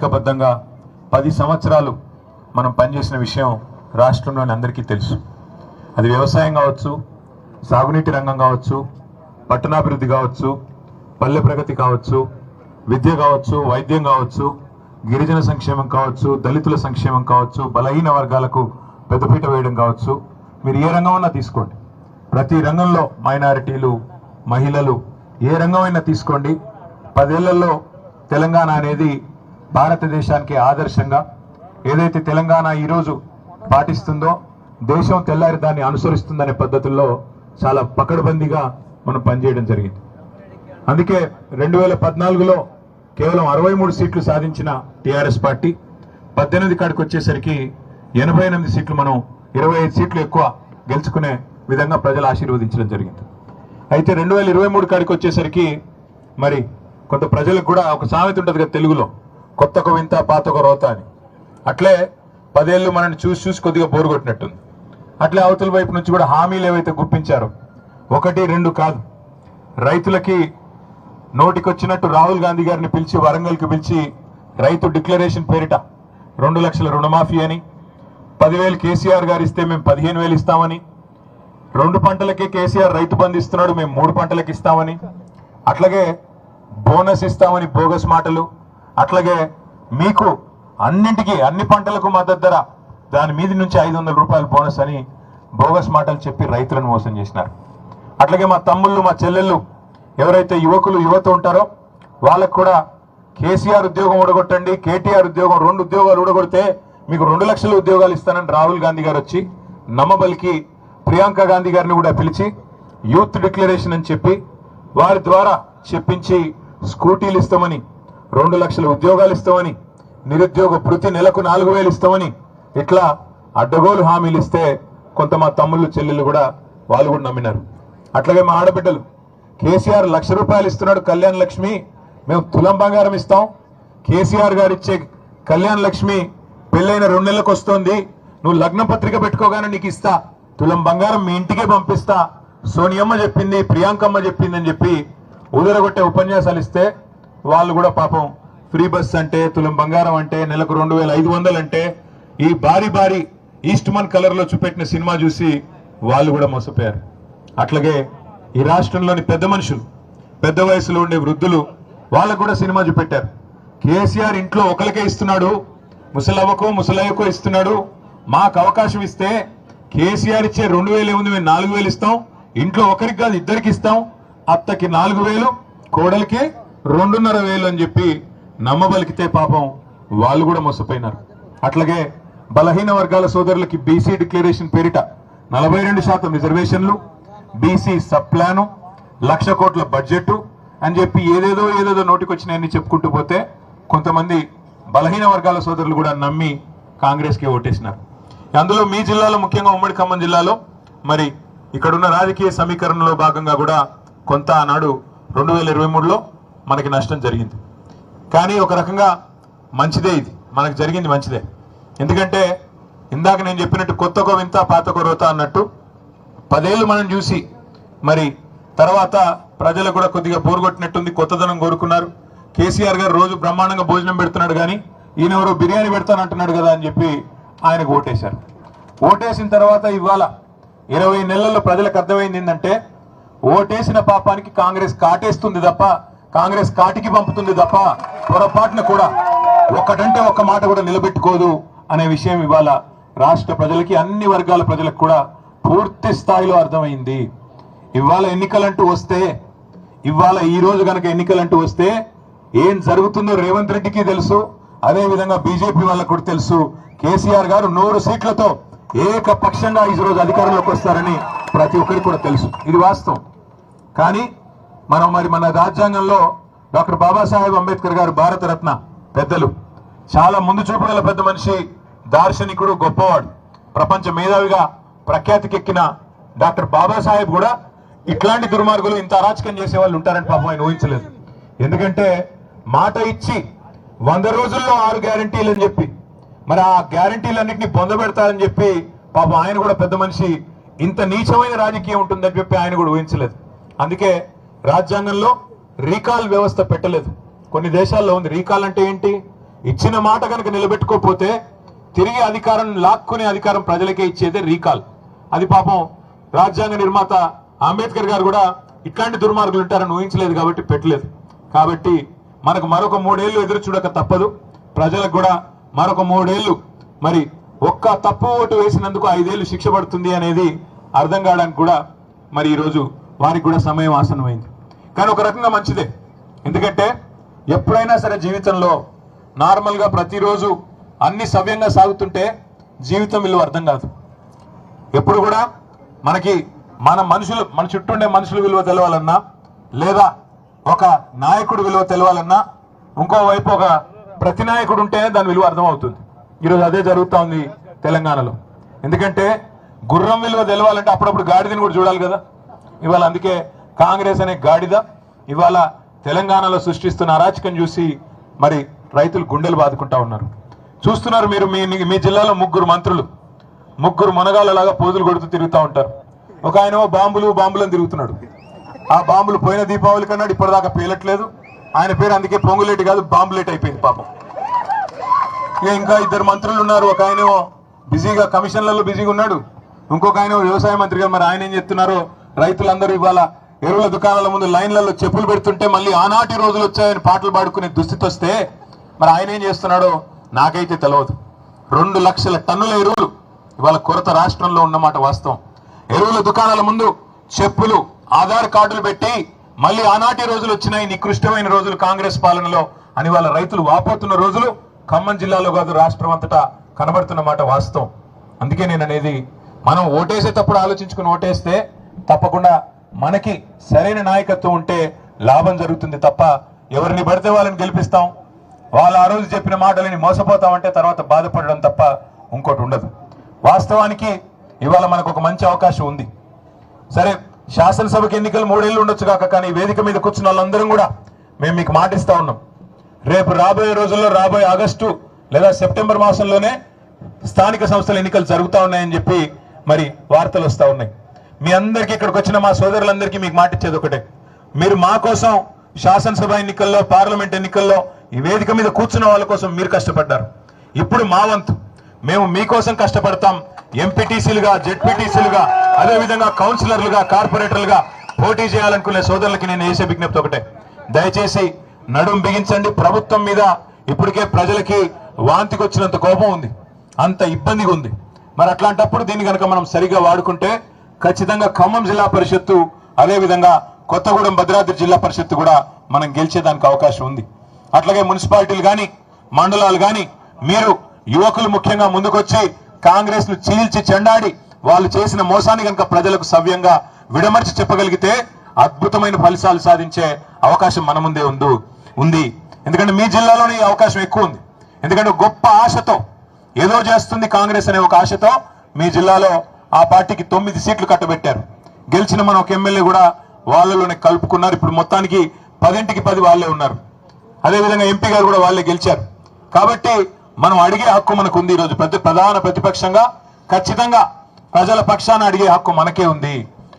ఏకబద్ధంగా పది సంవత్సరాలు మనం పనిచేసిన విషయం రాష్ట్రంలోని అందరికీ తెలుసు. అది వ్యవసాయం కావచ్చు సాగునీటి రంగం కావచ్చు పట్టణాభివృద్ధి కావచ్చు పల్లె ప్రగతి కావచ్చు విద్య కావచ్చు వైద్యం కావచ్చు గిరిజన సంక్షేమం కావచ్చు దళితుల సంక్షేమం కావచ్చు బలహీన వర్గాలకు పెద్దపీట వేయడం కావచ్చు. మీరు ఏ రంగం అన్నా తీసుకోండి. ప్రతి రంగంలో మైనారిటీలు మహిళలు ఏ రంగం అయినా తీసుకోండి. పదేళ్ళలో తెలంగాణ అనేది భారతదేశానికి ఆదర్శంగా ఏదైతే తెలంగాణ ఈరోజు పాటిస్తుందో దేశం తెల్లారి దాన్ని అనుసరిస్తుందనే పద్ధతుల్లో చాలా పకడ్బందీగా మనం పనిచేయడం జరిగింది. అందుకే రెండు వేల పద్నాలుగులో కేవలం అరవై మూడు సీట్లు సాధించిన టీఆర్ఎస్ పార్టీ పద్దెనిమిది కాడికి వచ్చేసరికి ఎనభై ఎనిమిది సీట్లు మనం ఇరవై ఐదు సీట్లు ఎక్కువ గెలుచుకునే విధంగా ప్రజలు ఆశీర్వదించడం జరిగింది. అయితే రెండు వేల ఇరవై మూడు కాడికి వచ్చేసరికి మరి కొంత ప్రజలకు కూడా ఒక సామెత ఉంటుంది కదా తెలుగులో కొత్త వింత పాత రోత అని. అట్లే పదేళ్ళు మనల్ని చూసి చూసి కొద్దిగా బోరు కొట్టినట్టుంది. అట్లే అవతల వైపు నుంచి కూడా హామీలు ఏవైతే గుప్పించారో ఒకటి రెండు కాదు. రైతులకి నోటికొచ్చినట్టు రాహుల్ గాంధీ గారిని పిలిచి వరంగల్కి పిలిచి రైతు డిక్లరేషన్ పేరిట రెండు లక్షల రుణమాఫీ అని పదివేలు కేసీఆర్ గారు ఇస్తే మేము పదిహేను వేలు ఇస్తామని రెండు పంటలకే కేసీఆర్ రైతు బంధు ఇస్తున్నాడు మేము మూడు పంటలకు ఇస్తామని అట్లాగే బోనస్ ఇస్తామని బోగస్ మాటలు అట్లాగే మీకు అన్నింటికి అన్ని పంటలకు మద్దతు ధర దాని మీద నుంచి ఐదు వందల రూపాయల బోనస్ అని బోగస్ మాటలు చెప్పి రైతులను మోసం చేసినారు. అట్లాగే మా తమ్ముళ్ళు మా చెల్లెళ్ళు ఎవరైతే యువకులు యువత ఉంటారో వాళ్ళకు కూడా కేసీఆర్ ఉద్యోగం ఊడగొట్టండి కేటీఆర్ ఉద్యోగం రెండు ఉద్యోగాలు ఊడగొడితే మీకు రెండు లక్షల ఉద్యోగాలు ఇస్తానని రాహుల్ గాంధీ గారు వచ్చి నమ్మబలికి ప్రియాంక గాంధీ గారిని కూడా పిలిచి యూత్ డిక్లరేషన్ అని చెప్పి వారి ద్వారా చెప్పించి స్కూటీలు ఇస్తామని రెండు లక్షల ఉద్యోగాలు ఇస్తామని నిరుద్యోగ ప్రతి నెలకు నాలుగు వేలు ఇస్తామని ఇట్లా అడ్డగోలు హామీలు ఇస్తే కొంత మా తమ్ముళ్ళు చెల్లెళ్ళు కూడా వాళ్ళు కూడా నమ్మినారు. అట్లాగే మా ఆడబిడ్డలు కేసీఆర్ లక్ష రూపాయలు ఇస్తున్నాడు కళ్యాణ్ లక్ష్మి మేము తులం బంగారం ఇస్తాం. కేసీఆర్ గారు ఇచ్చే కళ్యాణ్ లక్ష్మి పెళ్ళైన రెండు నెలలకు వస్తుంది. నువ్వు లగ్న పత్రిక పెట్టుకోగానే నీకు ఇస్తా. తులం బంగారం మీ ఇంటికే పంపిస్తా. సోనియమ్మ చెప్పింది ప్రియాంకమ్మ చెప్పింది అని చెప్పి ఉదరగొట్టే ఉపన్యాసాలు ఇస్తే వాళ్ళు కూడా పాపం ఫ్రీ బస్ అంటే తులం బంగారం అంటే నెలకు రెండు వేల ఐదు వందలు అంటే ఈ భారీ భారీ ఈస్ట్ మన్ కలర్లో చూపెట్టిన సినిమా చూసి వాళ్ళు కూడా మోసపోయారు. అట్లాగే ఈ రాష్ట్రంలోని పెద్ద మనుషులు పెద్ద వయసులో ఉండే వృద్ధులు వాళ్ళకు కూడా సినిమా చూపెట్టారు. కేసీఆర్ ఇంట్లో ఒకరికే ఇస్తున్నాడు ముసలవ్వకో ముసలయ్యకో ఇస్తున్నాడు. మాకు అవకాశం ఇస్తే కేసీఆర్ ఇచ్చే రెండు వేలు ఏముంది మేము నాలుగు వేలు ఇస్తాం. ఇంట్లో ఒకరికి కాదు ఇద్దరికి ఇస్తాం. అత్తకి నాలుగు వేలు కోడలికి రెండున్నర వేలు అని చెప్పి నమ్మబలికితే పాపం వాళ్ళు కూడా మోసపోయినారు. అట్లాగే బలహీన వర్గాల సోదరులకి బీసీ డిక్లరేషన్ పేరిట నలభై రెండు శాతం రిజర్వేషన్లు బీసీ సబ్ ప్లాను లక్ష కోట్ల బడ్జెట్ అని చెప్పి ఏదేదో ఏదేదో నోటికొచ్చినాయని చెప్పుకుంటూ పోతే కొంతమంది బలహీన వర్గాల సోదరులు కూడా నమ్మి కాంగ్రెస్కి ఓటేసినారు. అందులో మీ జిల్లాలో ముఖ్యంగా ఉమ్మడి ఖమ్మం జిల్లాలో మరి ఇక్కడున్న రాజకీయ సమీకరణలో భాగంగా కూడా కొంత ఆనాడు రెండు వేల ఇరవై మూడులో మనకి నష్టం జరిగింది. కానీ ఒక రకంగా మంచిదే ఇది. మనకు జరిగింది మంచిదే. ఎందుకంటే ఇందాక నేను చెప్పినట్టు కొత్త వింత పాత రోత అన్నట్టు పదేళ్ళు మనం చూసి మరి తర్వాత ప్రజలు కూడా కొద్దిగా పోరుగొట్టినట్టుంది కొత్తదనం కోరుకున్నారు. కేసీఆర్ గారు రోజు బ్రహ్మాండంగా భోజనం పెడుతున్నాడు కానీ ఈయన ఎవరో బిర్యానీ పెడతానంటున్నాడు కదా అని చెప్పి ఆయనకు ఓటేశారు. ఓటేసిన తర్వాత ఇవాళ ఇరవై నెలల్లో ప్రజలకు అర్థమైంది ఏంటంటే ఓటేసిన పాపానికి కాంగ్రెస్ కాటేస్తుంది తప్ప కాంగ్రెస్ కాటికి పంపుతుంది తప్ప పొరపాటున కూడా ఒక్కటంటే ఒక్క మాట కూడా నిలబెట్టుకోదు అనే విషయం ఇవాళ రాష్ట్ర ప్రజలకి అన్ని వర్గాల ప్రజలకు కూడా పూర్తి స్థాయిలో అర్థమైంది. ఇవాళ ఎన్నికలంటూ వస్తే ఇవాళ ఈ రోజు కనుక ఎన్నికలంటూ వస్తే ఏం జరుగుతుందో రేవంత్ రెడ్డికి తెలుసు అదే విధంగా బీజేపీ వాళ్ళకు కూడా తెలుసు. కేసీఆర్ గారు నూరు సీట్లతో ఏకపక్షంగా ఈ రోజు అధికారంలోకి వస్తారని ప్రతి ఒక్కరికి కూడా తెలుసు. ఇది వాస్తవం. కానీ మనం మరి మన రాజ్యాంగంలో డాక్టర్ బాబాసాహెబ్ అంబేద్కర్ గారు భారతరత్న పెద్దలు. చాలా ముందు చూపు గల పెద్ద మనిషి దార్శనికుడు గొప్పవాడు ప్రపంచ మేధావిగా ప్రఖ్యాతికెక్కిన డాక్టర్ బాబాసాహెబ్ కూడా ఇట్లాంటి దుర్మార్గులు ఇంత అరాచకం చేసే వాళ్ళు ఉంటారని పాపం ఆయన ఊహించలేదు. ఎందుకంటే మాట ఇచ్చి వంద రోజుల్లో ఆరు గ్యారంటీలు అని చెప్పి మరి ఆ గ్యారంటీలన్నింటినీ పొందబెడతారని చెప్పి పాపం ఆయన కూడా పెద్ద మనిషి ఇంత నీచమైన రాజకీయం ఉంటుందని చెప్పి ఆయన కూడా ఊహించలేదు. అందుకే రాజ్యాంగంలో రీకాల్ వ్యవస్థ పెట్టలేదు. కొన్ని దేశాల్లో ఉంది. రీకాల్ అంటే ఏంటి? ఇచ్చిన మాట కనుక నిలబెట్టుకోకపోతే తిరిగి అధికారం లాక్కునే అధికారం ప్రజలకే ఇచ్చేదే రీకాల్. అది పాపం రాజ్యాంగ నిర్మాత అంబేద్కర్ గారు కూడా ఇట్లాంటి దుర్మార్గులు ఉంటారని ఊహించలేదు కాబట్టి పెట్టలేదు. కాబట్టి మనకు మరొక మూడేళ్ళు ఎదురు చూడక తప్పదు. ప్రజలకు కూడా మరొక మూడేళ్ళు మరి ఒక్క తప్పు ఓటు వేసినందుకు ఐదేళ్ళు శిక్ష పడుతుంది అనేది అర్థం కావడానికి కూడా మరి ఈరోజు వారికి కూడా సమయం ఆసనమైంది కానీ ఒక రకంగా మంచిదే. ఎందుకంటే ఎప్పుడైనా సరే జీవితంలో నార్మల్గా ప్రతిరోజు అన్ని సవ్యంగా సాగుతుంటే జీవితం విలువ అర్థం కాదు. ఎప్పుడు కూడా మనకి మన మనుషులు మన చుట్టూ ఉండే మనుషుల విలువ తెలవాలన్నా లేదా ఒక నాయకుడు విలువ తెలవాలన్నా ఇంకోవైపు ఒక ప్రతి నాయకుడు దాని విలువ అర్థమవుతుంది. ఈరోజు అదే జరుగుతూ ఉంది తెలంగాణలో. ఎందుకంటే గుర్రం విలువ తెలవాలంటే అప్పుడప్పుడు గాడిదని కూడా చూడాలి కదా. ఇవాళ అందుకే కాంగ్రెస్ అనే గాడిద ఇవాళ తెలంగాణలో సృష్టిస్తున్న అరాచకం చూసి మరి రైతులు గుండెలు బాదుకుంటా ఉన్నారు. చూస్తున్నారు మీరు మీ మీ జిల్లాలో ముగ్గురు మంత్రులు. ముగ్గురు మునగాళ్ళలాగా పోజులు కొడుతూ తిరుగుతూ ఉంటారు. ఒక ఆయన బాంబులు బాంబులు తిరుగుతున్నాడు. ఆ బాంబులు పోయిన దీపావళి కన్నాడు ఇప్పటిదాకా పేలట్లేదు. ఆయన పేరు అందుకే పొంగులేటి కాదు బాంబులేట్ అయిపోయింది పాపం. ఇక ఇంకా ఇద్దరు మంత్రులు ఉన్నారు. ఒక ఆయన బిజీగా కమిషన్లలో బిజీగా ఉన్నాడు. ఇంకొక ఆయన వ్యవసాయ మంత్రిగా మరి ఆయన ఏం చెప్తున్నారో రైతులందరూ ఇవాళ ఎరువుల దుకాణాల ముందు లైన్లలో చెప్పులు పెడుతుంటే మళ్ళీ ఆనాటి రోజులు వచ్చాయని పాటలు పాడుకునే దుస్థితి వస్తే మరి ఆయన ఏం చేస్తున్నాడో నాకైతే తెలియదు రెండు లక్షల టన్నుల ఎరువులు ఇవాళ కొరత రాష్ట్రంలో ఉన్నమాట వాస్తవం. ఎరువుల దుకాణాల ముందు చెప్పులు ఆధార్ కార్డులు పెట్టి మళ్ళీ ఆనాటి రోజులు వచ్చినాయి నికృష్టమైన రోజులు కాంగ్రెస్ పాలనలో అని వాళ్ళ రైతులు వాపోతున్న రోజులు ఖమ్మం జిల్లాలో కాదు రాష్ట్రం అంతటా కనబడుతున్న మాట వాస్తవం. అందుకే నేను అనేది మనం ఓటేసేటప్పుడు ఆలోచించుకుని ఓటేస్తే తప్పకుండా మనకి సరైన నాయకత్వం ఉంటే లాభం జరుగుతుంది తప్ప ఎవరిని పడితే వాళ్ళని గెలిపిస్తాం. వాళ్ళు ఆ రోజు చెప్పిన మాటలని మోసపోతామంటే తర్వాత బాధపడడం తప్ప ఇంకోటి ఉండదు. వాస్తవానికి ఇవాళ మనకు ఒక మంచి అవకాశం ఉంది. సరే శాసనసభకి ఎన్నికలు మూడేళ్ళు ఉండొచ్చు కాక కానీ ఈ వేదిక మీద కూర్చున్న వాళ్ళందరం కూడా మేము మీకు మాటిస్తా ఉన్నాం. రేపు రాబోయే రోజుల్లో రాబోయే ఆగస్టు లేదా సెప్టెంబర్ మాసంలోనే స్థానిక సంస్థల ఎన్నికలు జరుగుతా ఉన్నాయని చెప్పి మరి వార్తలు వస్తా ఉన్నాయి. మీ అందరికీ ఇక్కడికి వచ్చిన మా సోదరులందరికీ మీకు మాటిచ్చేది ఒకటే. మీరు మా కోసం శాసనసభ ఎన్నికల్లో పార్లమెంట్ ఎన్నికల్లో ఈ వేదిక మీద కూర్చున్న వాళ్ళ కోసం మీరు కష్టపడ్డారు. ఇప్పుడు మా వంతు. మేము మీకోసం కష్టపడతాం. ఎంపీటీసీలుగా జెడ్పీటీసీలుగా అదే విధంగా కౌన్సిలర్లుగా కార్పొరేటర్లుగా పోటీ చేయాలనుకునే సోదరులకి నేను వేసే విజ్ఞప్తి ఒకటే. దయచేసి నడుం బిగించండి. ప్రభుత్వం మీద ఇప్పటికే ప్రజలకి వాంతికి వచ్చినంత కోపం ఉంది. అంత ఇబ్బందిగా ఉంది మరి అట్లాంటప్పుడు దీన్ని కనుక మనం సరిగా వాడుకుంటే ఖచ్చితంగా ఖమ్మం జిల్లా పరిషత్తు అదే విధంగా కొత్తగూడెం భద్రాద్రి జిల్లా పరిషత్తు కూడా మనం గెలిచేదానికి అవకాశం ఉంది. అట్లాగే మున్సిపాలిటీలు కానీ మండలాలు కానీ మీరు యువకులు ముఖ్యంగా ముందుకొచ్చి కాంగ్రెస్ను చీల్చి చెండాడి వాళ్ళు చేసిన మోసాన్ని కనుక ప్రజలకు సవ్యంగా విడమర్చి చెప్పగలిగితే అద్భుతమైన ఫలితాలు సాధించే అవకాశం మన ముందే ఉంది ఉంది. ఎందుకంటే మీ జిల్లాలోనే ఈ అవకాశం ఎక్కువ ఉంది. ఎందుకంటే గొప్ప ఆశతో ఏదో చేస్తుంది కాంగ్రెస్ అనే ఒక ఆశతో మీ జిల్లాలో ఆ పార్టీకి తొమ్మిది సీట్లు కట్టబెట్టారు. గెలిచిన మన ఒక ఎమ్మెల్యే కూడా వాళ్ళలోనే కలుపుకున్నారు. ఇప్పుడు మొత్తానికి పదింటికి పది వాళ్ళే ఉన్నారు. అదేవిధంగా ఎంపీ గారు కూడా వాళ్ళే గెలిచారు. కాబట్టి మనం అడిగే హక్కు మనకు ఉంది ఈరోజు. ప్రతి ప్రధాన ప్రతిపక్షంగా ఖచ్చితంగా ప్రజల పక్షాన అడిగే హక్కు మనకే ఉంది.